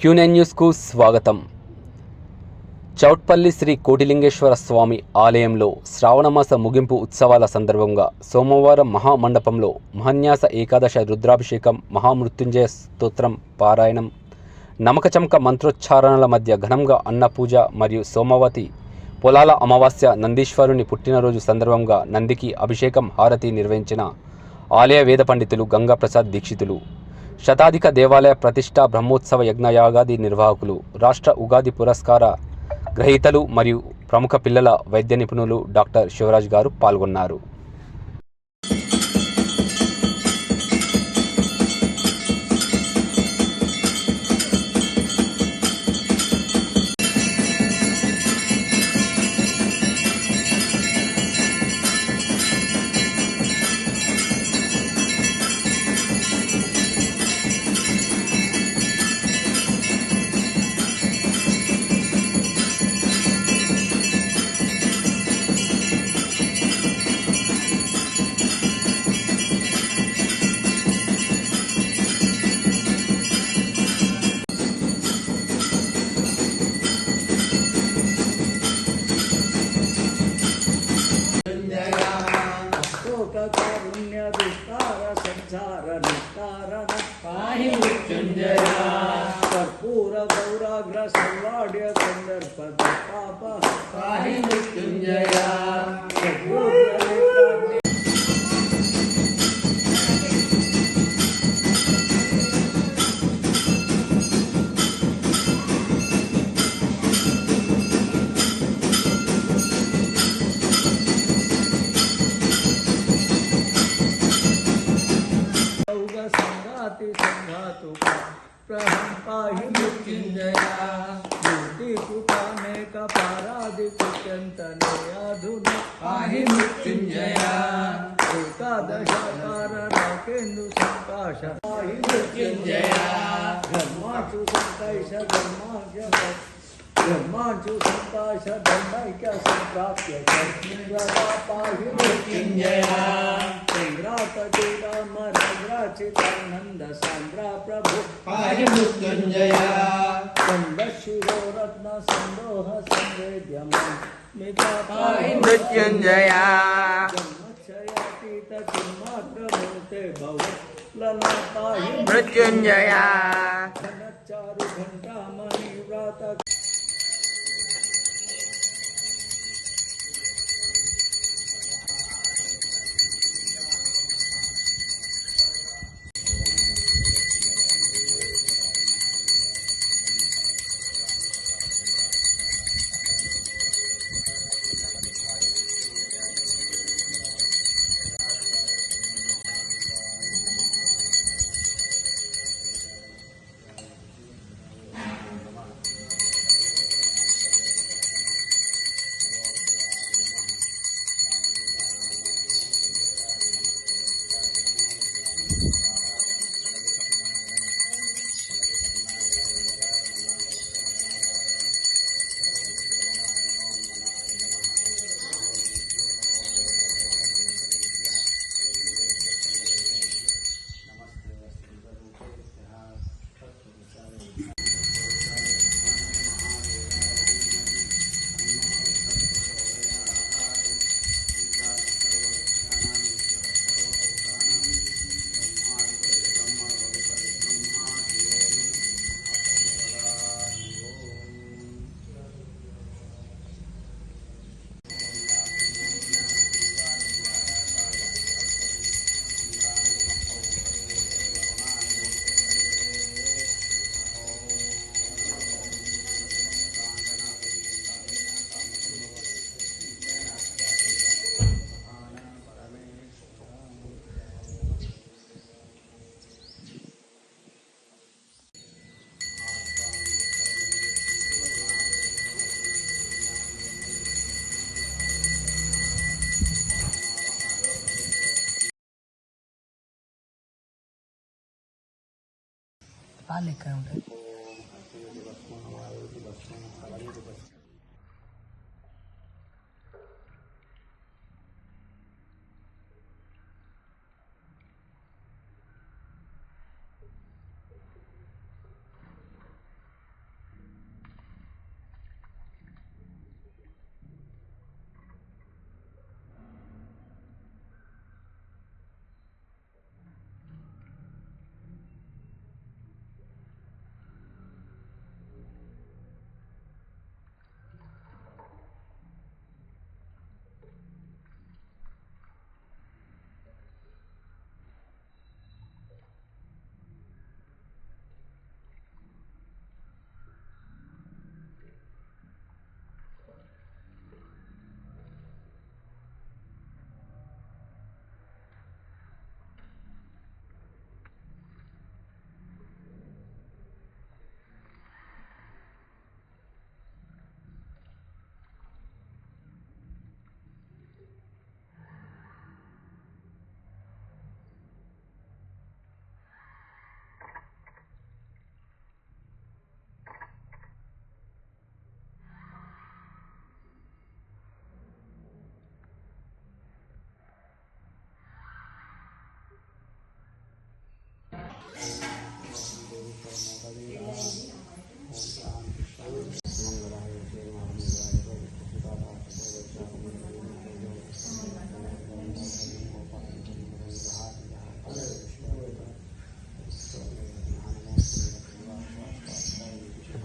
క్యూనెన్ న్యూస్కు స్వాగతం. చౌట్పల్లి శ్రీ కోటిలింగేశ్వర స్వామి ఆలయంలో శ్రావణమాస ముగింపు ఉత్సవాల సందర్భంగా సోమవారం మహామండపంలో మహన్యాస ఏకాదశ రుద్రాభిషేకం మహామృత్యుంజయ స్తోత్రం పారాయణం నమకచమక మంత్రోచ్చారణల మధ్య ఘనంగా అన్నపూజ మరియు సోమవతి పొలాల అమావాస్య నందీశ్వరుని పుట్టినరోజు సందర్భంగా నందికి అభిషేకం హారతి నిర్వహించిన ఆలయ వేద పండితులు గంగాప్రసాద్ దీక్షితులు. శతాధిక దేవాలయ ప్రతిష్ట బ్రహ్మోత్సవ యజ్ఞయాగాది నిర్వాహకులు రాష్ట్ర ఉగాది పురస్కార గ్రహీతలు మరియు ప్రముఖ పిల్లల వైద్య నిపుణులు డాక్టర్ శివరాజ్ గారు పాల్గొన్నారు. मणिमुकुञ्जया कर्पूरगौराग्रसंवाड्य सन्दर्भपापः दिकुता अनेक पारादिकुचन्तनयाधुना पाहि मृत्युञ्जया। एकादशकारणाकेन्दु सङ्काश पाहि प्रभु पाहि मृत्युञ्जया। चन्दशिरो रत्न सन्दोह संवेद्यमन् मिता पाहि पाहि मृत्युञ्जया जन्मक्षयातीत चिन्मात्रमूर्ते भव लला पाहि मृत्युञ्जया Vale, cara.